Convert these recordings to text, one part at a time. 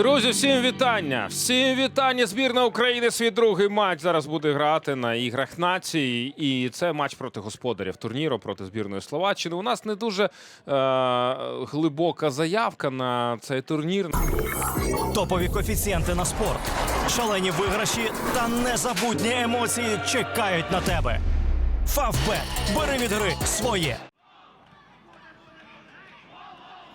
Друзі, всім вітання! Всім вітання! Збірна України свій другий матч зараз буде грати на іграх нації. І це матч проти господарів турніру проти збірної Словаччини. У нас не дуже е- глибока заявка на цей турнір. Топові коефіцієнти на спорт, шалені виграші та незабутні емоції чекають на тебе. Фавбет. Бери від гри своє.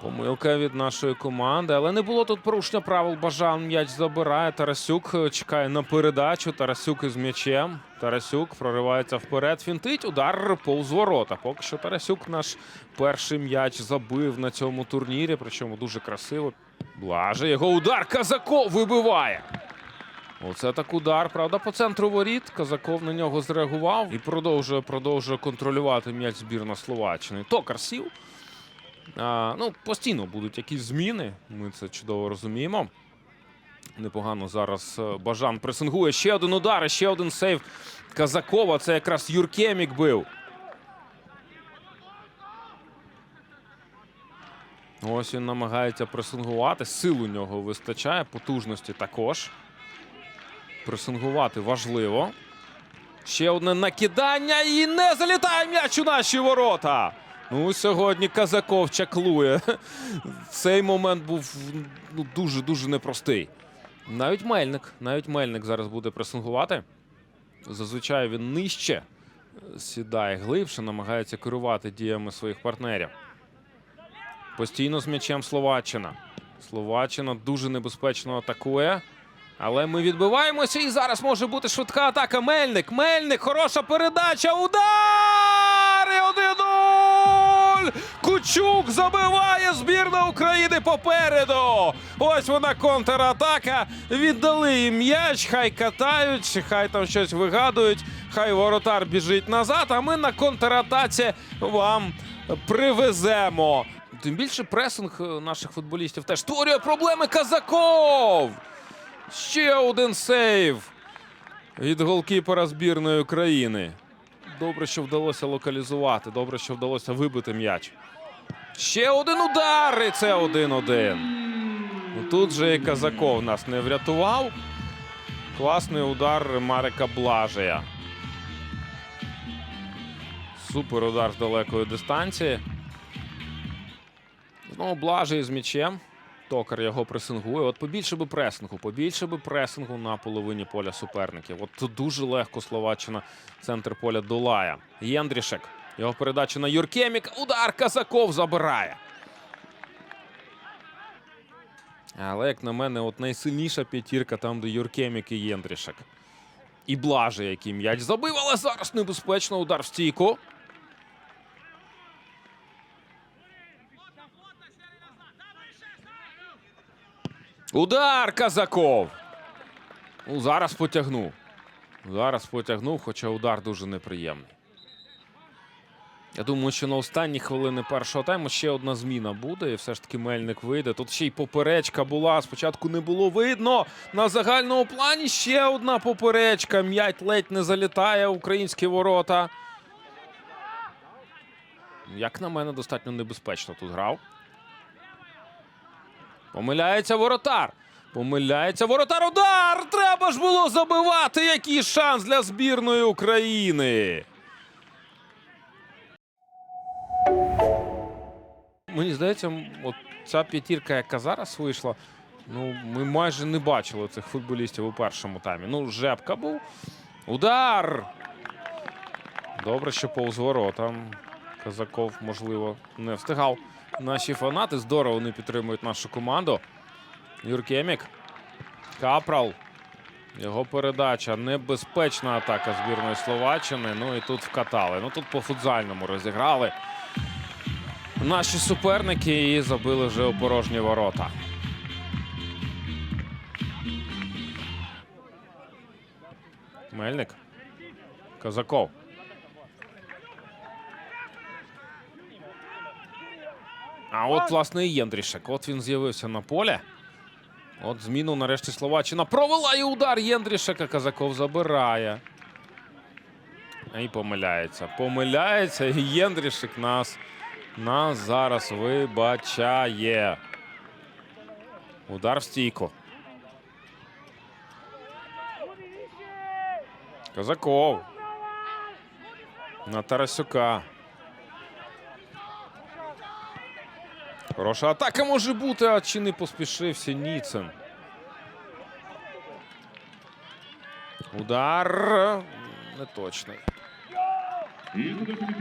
Помилка від нашої команди, але не було тут порушення правил. Бажан м'яч забирає. Тарасюк е, чекає на передачу. Тарасюк із м'ячем. Тарасюк проривається вперед. Фінтить. Удар повз ворота. Поки що Тарасюк наш перший м'яч забив на цьому турнірі. Причому дуже красиво. Блаже. Його удар. Казаков вибиває. Оце так удар. Правда, по центру воріт. Казаков на нього зреагував і продовжує, продовжує контролювати м'яч збірна Словаччини. Токар сів. Ну, постійно будуть якісь зміни. Ми це чудово розуміємо. Непогано зараз е, Бажан пресингує. Ще один удар, ще один сейв Казакова. Це якраз Юркемік бив. Ось він намагається пресингувати. Сил у нього вистачає, потужності також. Пресингувати важливо. Ще одне накидання і не залітає м'яч у наші ворота. Ну, сьогодні Казаков чаклує. Цей момент був ну, дуже-дуже непростий. Навіть Мельник, навіть Мельник зараз буде пресингувати. Зазвичай він нижче е, сідає глибше, намагається керувати діями своїх партнерів. Постійно з м'ячем Словаччина. Словаччина дуже небезпечно атакує. Але ми відбиваємося і зараз може бути швидка атака. Мельник. Мельник. Хороша передача. Удар! І 1-0! Кучук забиває збірна України попереду. Ось вона контратака. Віддали їм м'яч. Хай катають, хай там щось вигадують. Хай воротар біжить назад. А ми на контратаці вам привеземо. Тим більше пресинг е, наших футболістів теж створює проблеми Казаков. Ще один сейв від голкіпера збірної України. Добре, що вдалося локалізувати. Добре, що вдалося вибити м'яч. Ще один удар. І це один-один. Ну, Тут же і Казаков нас не врятував. Класний удар Марика Блажея. Супер удар з далекої дистанції. Знову Блажий з м'ячем. Токар його пресингує. От побільше би пресингу, побільше би пресингу на половині поля суперників. От дуже легко Словаччина центр поля долає. Єндрішек. Його передача на Юркемік. Удар Казаков забирає. Але, як на мене, от найсильніша п'ятірка там, де Юркемік і Єндрішек. І Блаже, який м'яч забив, але зараз небезпечно удар в стійку. Удар Казаков. Ну, зараз потягнув. Зараз потягнув, хоча удар дуже неприємний. Я думаю, що на останні хвилини першого тайму ще одна зміна буде, і все ж таки Мельник вийде. Тут ще й поперечка була. Спочатку не було видно. На загальному плані ще одна поперечка. М'ять ледь не залітає українські ворота. Як на мене, достатньо небезпечно тут грав. Помиляється воротар. Помиляється воротар. Удар! Треба ж було забивати. Який шанс для збірної України. Мені здається, от ця п'ятірка, яка зараз вийшла, ну, ми майже не бачили цих футболістів у першому таймі. Ну, Жепка був. Удар! Добре, що повз ворота. Казаков, можливо, не встигав. Наші фанати здорово вони підтримують нашу команду. Юркемік. Капрал. Його передача. Небезпечна атака збірної Словаччини. Ну і тут вкатали. Ну тут по футзальному розіграли. Наші суперники і забили вже у порожні ворота. Мельник. Казаков. А от, власне, і Єндрішек. От він з'явився на полі. От зміну нарешті Словаччина провела і удар Єндрішека. Казаков забирає. І помиляється. Помиляється. І Єндрішек нас, нас зараз вибачає. Удар в стійку. Козаков. На Тарасюка. Хороша атака може бути, а чи не поспішився Ніцен. Удар неточний.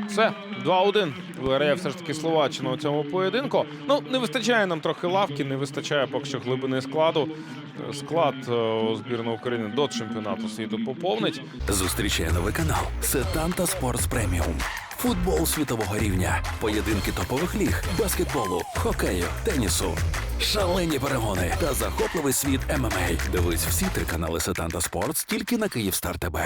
Все, 2-1. Виграє все ж таки Словаччина у цьому поєдинку. Ну, не вистачає нам трохи лавки, не вистачає поки що глибини складу. Склад е, збірної України до чемпіонату світу поповнить. Зустрічає новий канал Сетанта Спортс Преміум. Футбол світового рівня, поєдинки топових ліг, баскетболу, хокею, тенісу, шалені перегони та захопливий світ ММА. Дивись всі три канали Сетанта Спортс тільки на Київстар ТБ.